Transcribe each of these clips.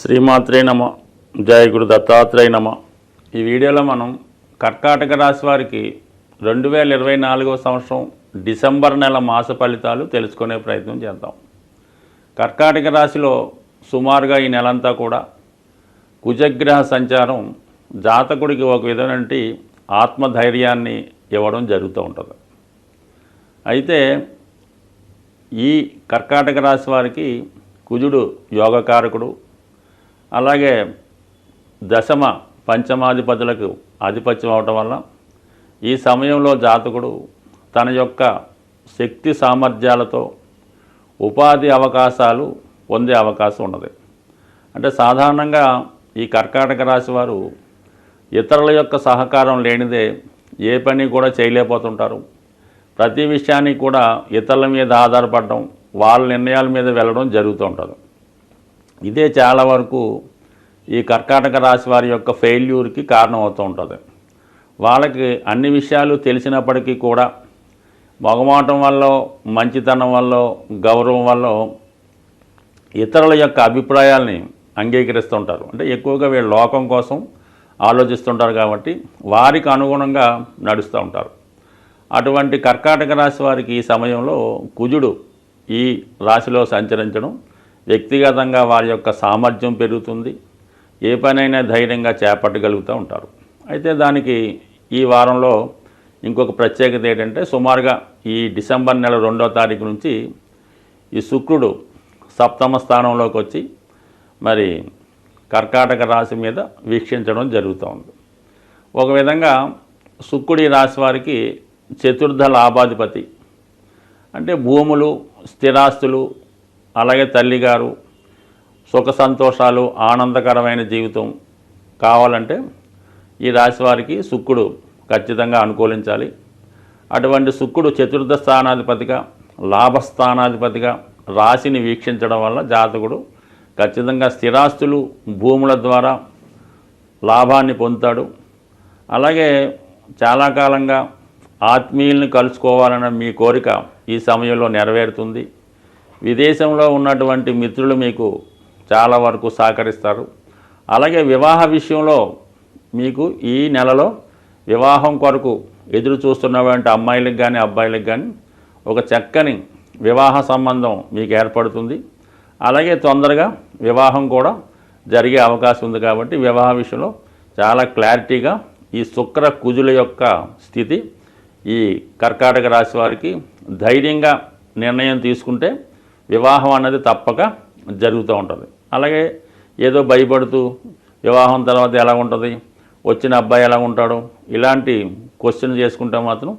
శ్రీమాత్రే నమ జయ గురు దత్తాత్రేయ నమ. ఈ వీడియోలో మనం కర్కాటక రాశి వారికి రెండు వేల ఇరవై నాలుగవ సంవత్సరం డిసెంబర్ నెల మాస ఫలితాలు తెలుసుకునే ప్రయత్నం చేద్దాం. కర్కాటక రాశిలో సుమారుగా ఈ నెలంతా కూడా కుజగ్రహ సంచారం జాతకుడికి ఒక విధమైన ఆత్మధైర్యాన్ని ఇవ్వడం జరుగుతూ ఉంటుంది. అయితే ఈ కర్కాటక రాశి వారికి కుజుడు యోగకారకుడు అలాగే దశమ పంచమాధిపతులకు ఆధిపత్యం అవటం వల్ల ఈ సమయంలో జాతకుడు తన యొక్క శక్తి సామర్థ్యాలతో ఉపాధి అవకాశాలు పొందే అవకాశం ఉన్నది. అంటే సాధారణంగా ఈ కర్కాటక రాశి వారు ఇతరుల యొక్క సహకారం లేనిదే ఏ పని కూడా చేయలేకపోతుంటారు. ప్రతి విషయానికి కూడా ఇతరుల మీద ఆధారపడడం వాళ్ళ నిర్ణయాల మీద వెళ్ళడం జరుగుతూ ఉంటుంది. ఇదే చాలా వరకు ఈ కర్కాటక రాశి వారి యొక్క ఫెయిల్యూర్కి కారణమవుతూ ఉంటుంది. వాళ్ళకి అన్ని విషయాలు తెలిసినప్పటికీ కూడా మొగమాటం వల్ల మంచితనం వల్ల గౌరవం వల్ల ఇతరుల యొక్క అభిప్రాయాల్ని అంగీకరిస్తుంటారు. అంటే ఎక్కువగా వీళ్ళు లోకం కోసం ఆలోచిస్తుంటారు కాబట్టి వారికి అనుగుణంగా నడుస్తూ ఉంటారు. అటువంటి కర్కాటక రాశి వారికి ఈ సమయంలో కుజుడు ఈ రాశిలో సంచరించడం వ్యక్తిగతంగా వారి యొక్క సామర్థ్యం పెరుగుతుంది. ఏ పనైనా ధైర్యంగా చేపట్టగలుగుతూ ఉంటారు. అయితే దానికి ఈ వారంలో ఇంకొక ప్రత్యేకత ఏంటంటే సుమారుగా ఈ డిసెంబర్ నెల రెండో తారీఖు నుంచి ఈ శుక్రుడు సప్తమ స్థానంలోకి వచ్చి మరి కర్కాటక రాశి మీద వీక్షించడం జరుగుతూ ఉంది. ఒక విధంగా శుక్రుడి రాశి వారికి చతుర్థ లాభాధిపతి అంటే భూములు స్థిరాస్తులు అలాగే తల్లిగారు సుఖ సంతోషాలు ఆనందకరమైన జీవితం కావాలంటే ఈ రాశి వారికి శుక్రుడు ఖచ్చితంగా అనుకూలించాలి. అటువంటి శుక్రుడు చతుర్థ స్థానాధిపతిగా లాభస్థానాధిపతిగా రాశిని వీక్షించడం వల్ల జాతకుడు ఖచ్చితంగా స్థిరాస్తులు భూముల ద్వారా లాభాన్ని పొందుతాడు. అలాగే చాలా కాలంగా ఆత్మీయుల్ని కలుసుకోవాలన్న మీ కోరిక ఈ సమయంలో నెరవేరుతుంది. విదేశంలో ఉన్నటువంటి మిత్రులు మీకు చాలా వరకు సహకరిస్తారు. అలాగే వివాహ విషయంలో మీకు ఈ నెలలో వివాహం కొరకు ఎదురు చూస్తున్నటువంటి అమ్మాయిలకు కానీ అబ్బాయిలకు కానీ ఒక చక్కని వివాహ సంబంధం మీకు ఏర్పడుతుంది. అలాగే తొందరగా వివాహం కూడా జరిగే అవకాశం ఉంది కాబట్టి వివాహ విషయంలో చాలా క్లారిటీగా ఈ శుక్ర కుజుల యొక్క స్థితి ఈ కర్కాటక రాశి వారికి ధైర్యంగా నిర్ణయం తీసుకుంటే వివాహం అన్నది తప్పక జరుగుతూ ఉంటుంది. అలాగే ఏదో భయపడుతూ వివాహం తర్వాత ఎలా ఉంటుంది? వచ్చిన అబ్బాయి ఎలా ఉంటాడు? ఇలాంటి క్వశ్చన్ చేసుకుంటే మాత్రం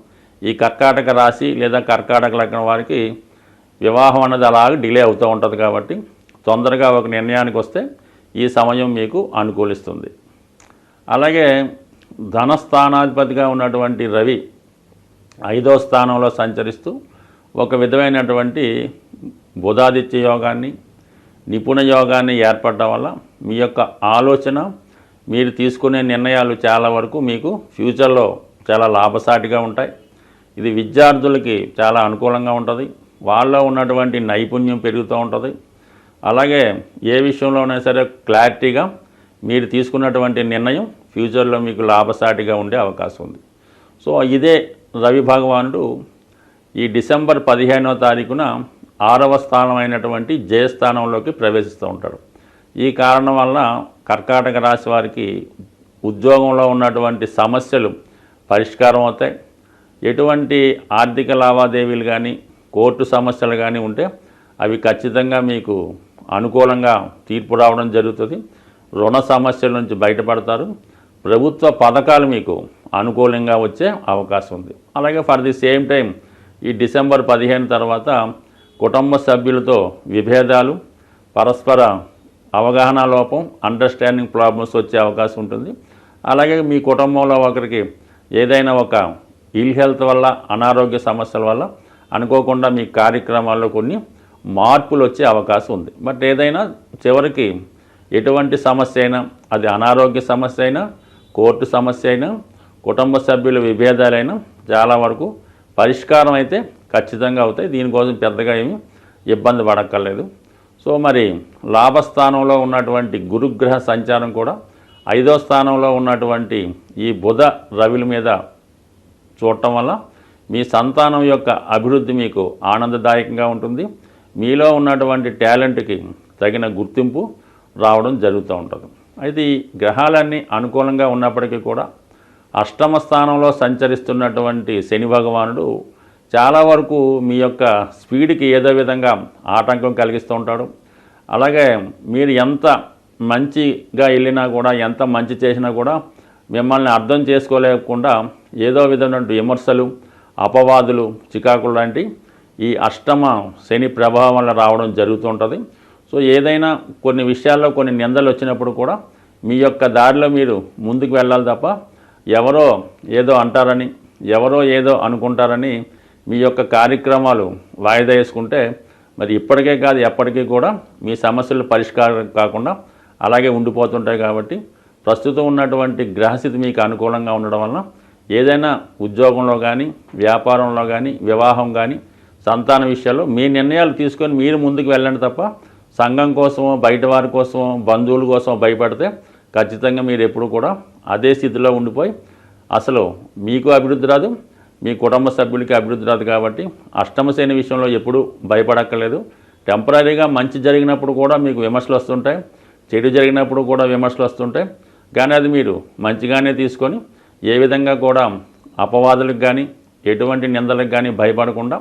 ఈ కర్కాటక రాశి లేదా కర్కాటక లగ్నం వారికి వివాహం అన్నది అలాగే డిలే అవుతూ ఉంటుంది కాబట్టి తొందరగా ఒక నిర్ణయానికి వస్తే ఈ సమయం మీకు అనుకూలిస్తుంది. అలాగే ధనస్థానాధిపతిగా ఉన్నటువంటి రవి ఐదో స్థానంలో సంచరిస్తూ ఒక విధమైనటువంటి బుధాదిత్య యోగాన్ని నిపుణ యోగాన్ని ఏర్పడడం వల్ల మీ యొక్క ఆలోచన మీరు తీసుకునే నిర్ణయాలు చాలా వరకు మీకు ఫ్యూచర్లో చాలా లాభసాటిగా ఉంటాయి. ఇది విద్యార్థులకి చాలా అనుకూలంగా ఉంటుంది. వాళ్ళలో ఉన్నటువంటి నైపుణ్యం పెరుగుతూ ఉంటుంది. అలాగే ఏ విషయంలోనైనా సరే క్లారిటీగా మీరు తీసుకున్నటువంటి నిర్ణయం ఫ్యూచర్లో మీకు లాభసాటిగా ఉండే అవకాశం ఉంది. సో ఇదే రవి భగవానుడు ఈ డిసెంబర్ పదిహేనవ తారీఖున ఆరవ స్థానం అయినటువంటి జయస్థానంలోకి ప్రవేశిస్తూ ఉంటారు ఈ కారణం వల్ల కర్కాటక రాశి వారికి ఉద్యోగంలో ఉన్నటువంటి సమస్యలు పరిష్కారం అవుతాయి. ఎటువంటి ఆర్థిక లావాదేవీలు కానీ కోర్టు సమస్యలు కానీ ఉంటే అవి ఖచ్చితంగా మీకు అనుకూలంగా తీర్పు రావడం జరుగుతుంది. రుణ సమస్యల నుంచి బయటపడతారు. ప్రభుత్వ పథకాలు మీకు అనుకూలంగా వచ్చే అవకాశం ఉంది. అలాగే ఫర్ ది సేమ్ టైం ఈ డిసెంబర్ పదిహేను తర్వాత కుటుంబ సభ్యులతో విభేదాలు పరస్పర అవగాహన లోపం అండర్స్టాండింగ్ ప్రాబ్లమ్స్ వచ్చే అవకాశం ఉంటుంది. అలాగే మీ కుటుంబంలో ఒకరికి ఏదైనా ఒక ఇల్ హెల్త్ వల్ల అనారోగ్య సమస్యల వల్ల అనుకోకుండా మీ కార్యక్రమాల్లో కొన్ని మార్పులు వచ్చే అవకాశం ఉంది. బట్ ఏదైనా చివరికి ఎటువంటి సమస్య అయినా అది అనారోగ్య సమస్య అయినా కోర్టు సమస్య అయినా కుటుంబ సభ్యుల విభేదాలైనా చాలా వరకు పరిష్కారం అయితే ఖచ్చితంగా అవుతాయి. దీనికోసం పెద్దగా ఏమి ఇబ్బంది పడక్కర్లేదు. సో మరి లాభస్థానంలో ఉన్నటువంటి గురుగ్రహ సంచారం కూడా ఐదో స్థానంలో ఉన్నటువంటి ఈ బుధ రవిల మీద చూడటం వల్ల మీ సంతానం యొక్క అభివృద్ధి మీకు ఆనందదాయకంగా ఉంటుంది. మీలో ఉన్నటువంటి టాలెంట్కి తగిన గుర్తింపు రావడం జరుగుతూ ఉంటుంది. అయితే ఈ గ్రహాలన్నీ అనుకూలంగా ఉన్నప్పటికీ కూడా అష్టమ స్థానంలో సంచరిస్తున్నటువంటి శని భగవానుడు చాలా వరకు మీ యొక్క స్పీడ్కి ఏదో విధంగా ఆటంకం కలిగిస్తూ ఉంటాడు. అలాగే మీరు ఎంత మంచిగా వెళ్ళినా కూడా ఎంత మంచి చేసినా కూడా మిమ్మల్ని అర్థం చేసుకోలేకుండా ఏదో విధమైన విమర్శలు అపవాదులు చికాకులు లాంటి ఈ అష్టమ శని ప్రభావం వల్ల రావడం జరుగుతుంటుంది సో ఏదైనా కొన్ని విషయాల్లో కొన్ని నిందలు వచ్చినప్పుడు కూడా మీ యొక్క దారిలో మీరు ముందుకు వెళ్ళాలి తప్ప ఎవరో ఏదో అంటారని ఎవరో ఏదో అనుకుంటారని మీ యొక్క కార్యక్రమాలు వాయిదా వేసుకుంటే మరి ఇప్పటికే కాదు ఎప్పటికీ కూడా మీ సమస్యలు పరిష్కారం కాకుండా అలాగే ఉండిపోతుంటాయి కాబట్టి ప్రస్తుతం ఉన్నటువంటి గ్రహస్థితి మీకు అనుకూలంగా ఉండడం వలన ఏదైనా ఉద్యోగంలో కానీ వ్యాపారంలో కానీ వివాహం కానీ సంతాన విషయాల్లో మీ నిర్ణయాలు తీసుకొని మీరు ముందుకు వెళ్ళండి తప్ప సంఘం కోసమో బయట వారి కోసమో బంధువుల కోసం భయపడితే ఖచ్చితంగా మీరు ఎప్పుడు కూడా అదే స్థితిలో ఉండిపోయి అసలు మీకు అభివృద్ధి రాదు మీ కుటుంబ సభ్యులకి అభివృద్ధి రాదు కాబట్టి అష్టమ శ్రేణి విషయంలో ఎప్పుడూ భయపడక్కర్లేదు. టెంపరీగా మంచి జరిగినప్పుడు కూడా మీకు విమర్శలు వస్తుంటాయి. చెడు జరిగినప్పుడు కూడా విమర్శలు వస్తుంటాయి. కానీ అది మీరు మంచిగానే తీసుకొని ఏ విధంగా కూడా అపవాదులకు కానీ ఎటువంటి నిందలకు కానీ భయపడకుండా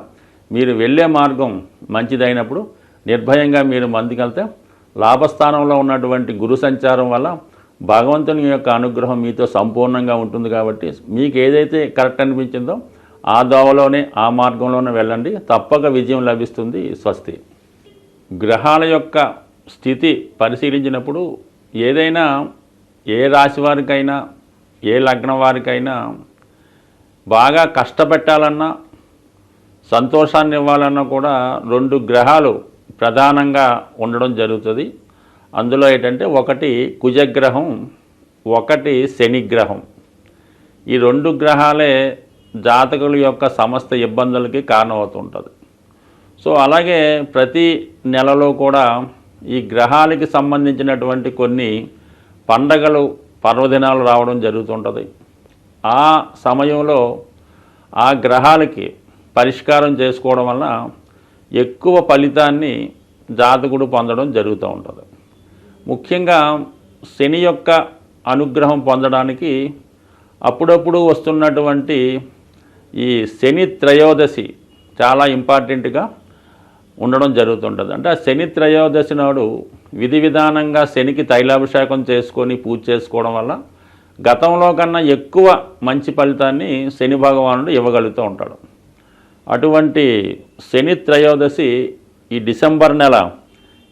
మీరు వెళ్ళే మార్గం మంచిదైనప్పుడు నిర్భయంగా మీరు మందుకెళ్తే లాభస్థానంలో ఉన్నటువంటి గురు సంచారం వల్ల భగవంతుని యొక్క అనుగ్రహం మీతో సంపూర్ణంగా ఉంటుంది కాబట్టి మీకు ఏదైతే కరెక్ట్ అనిపించిందో ఆ దోవలోనే ఆ మార్గంలోనే వెళ్ళండి. తప్పక విజయం లభిస్తుంది. స్వస్తి. గ్రహాల యొక్క స్థితి పరిశీలించినప్పుడు ఏదైనా ఏ రాశి వారికైనా ఏ లగ్నం వారికైనా బాగా కష్టపెట్టాలన్నా సంతోషాన్ని ఇవ్వాలన్నా కూడా రెండు గ్రహాలు ప్రధానంగా ఉండడం జరుగుతుంది. అందులో ఏంటంటే ఒకటి కుజగ్రహం ఒకటి శనిగ్రహం. ఈ రెండు గ్రహాలే జాతకుల యొక్క సమస్త ఇబ్బందులకి కారణమవుతుంటుంది. సో అలాగే ప్రతి నెలలో కూడా ఈ గ్రహాలకి సంబంధించినటువంటి కొన్ని పండగలు పర్వదినాలు రావడం జరుగుతుంటుంది. ఆ సమయంలో ఆ గ్రహాలకి పరిష్కారం చేసుకోవడం వలన ఎక్కువ ఫలితాన్ని జాతకుడు పొందడం జరుగుతూ ఉంటుంది. ముఖ్యంగా శని యొక్క అనుగ్రహం పొందడానికి అప్పుడప్పుడు వస్తున్నటువంటి ఈ శని త్రయోదశి చాలా ఇంపార్టెంట్గా ఉండడం జరుగుతుంటుంది. అంటే ఆ శని త్రయోదశి నాడు విధి విధానంగా శనికి తైలాభిషేకం చేసుకొని పూజ చేసుకోవడం వల్ల గతంలో కన్నా ఎక్కువ మంచి ఫలితాన్ని శని భగవానుడు ఇవ్వగలుగుతూ ఉంటాడు. అటువంటి శని త్రయోదశి ఈ డిసెంబర్ నెల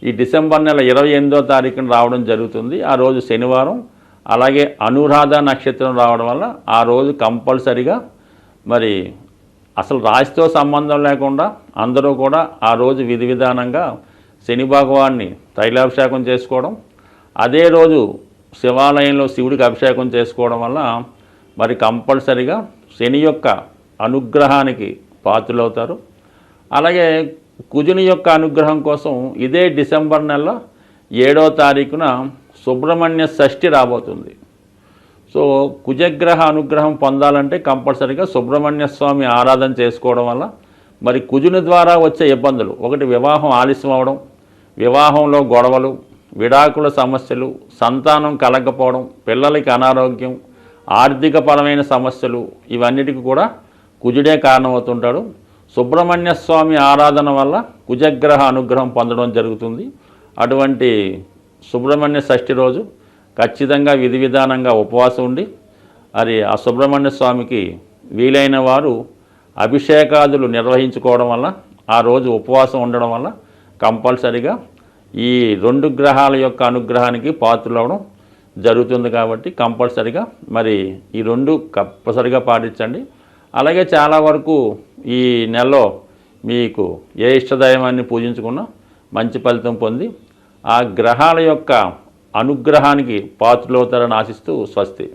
ఈ డిసెంబర్ నెల ఇరవై ఎనిమిదో తారీఖున రావడం జరుగుతుంది. ఆ రోజు శనివారం అలాగే అనురాధ నక్షత్రం రావడం వల్ల ఆ రోజు కంపల్సరిగా మరి అసలు రాశితో సంబంధం లేకుండా అందరూ కూడా ఆ రోజు విధి విధానంగా శని భగవాన్ని తైలాభిషేకం చేసుకోవడం అదే రోజు శివాలయంలో శివుడికి అభిషేకం చేసుకోవడం వల్ల మరి కంపల్సరిగా శని యొక్క అనుగ్రహానికి పాత్రలవుతారు. అలాగే కుజుని యొక్క అనుగ్రహం కోసం ఇదే డిసెంబర్ నెల ఏడో తారీఖున సుబ్రహ్మణ్య షష్ఠి రాబోతుంది. సో కుజగ్రహ అనుగ్రహం పొందాలంటే కంపల్సరీగా సుబ్రహ్మణ్య స్వామి ఆరాధన చేసుకోవడం వల్ల మరి కుజుని ద్వారా వచ్చే ఇబ్బందులు. ఒకటి వివాహం ఆలస్యం అవడం వివాహంలో గొడవలు విడాకుల సమస్యలు సంతానం కలగకపోవడం పిల్లలకి అనారోగ్యం ఆర్థికపరమైన సమస్యలు ఇవన్నిటికీ కూడా కుజుడే కారణమవుతుంటాడు. సుబ్రహ్మణ్య స్వామి ఆరాధన వల్ల కుజగ్రహ అనుగ్రహం పొందడం జరుగుతుంది. అటువంటి సుబ్రహ్మణ్య షష్ఠి రోజు ఖచ్చితంగా విధి విధానంగా ఉపవాసం ఉండి మరి ఆ సుబ్రహ్మణ్య స్వామికి వీలైన వారు అభిషేకాదులు నిర్వహించుకోవడం వల్ల ఆ రోజు ఉపవాసం ఉండడం వల్ల కంపల్సరిగా ఈ రెండు గ్రహాల యొక్క అనుగ్రహానికి పాత్రలవడం జరుగుతుంది కాబట్టి కంపల్సరిగా మరి ఈ రెండు కంపల్సరిగా పాటించండి. అలాగే చాలా వరకు ఈ నెలలో మీకు ఏ ఇష్టదైవాన్ని పూజించుకున్నా మంచి ఫలితం పొంది ఆ గ్రహాల యొక్క అనుగ్రహానికి పాత్రలవుతారని ఆశిస్తూ స్వస్తి.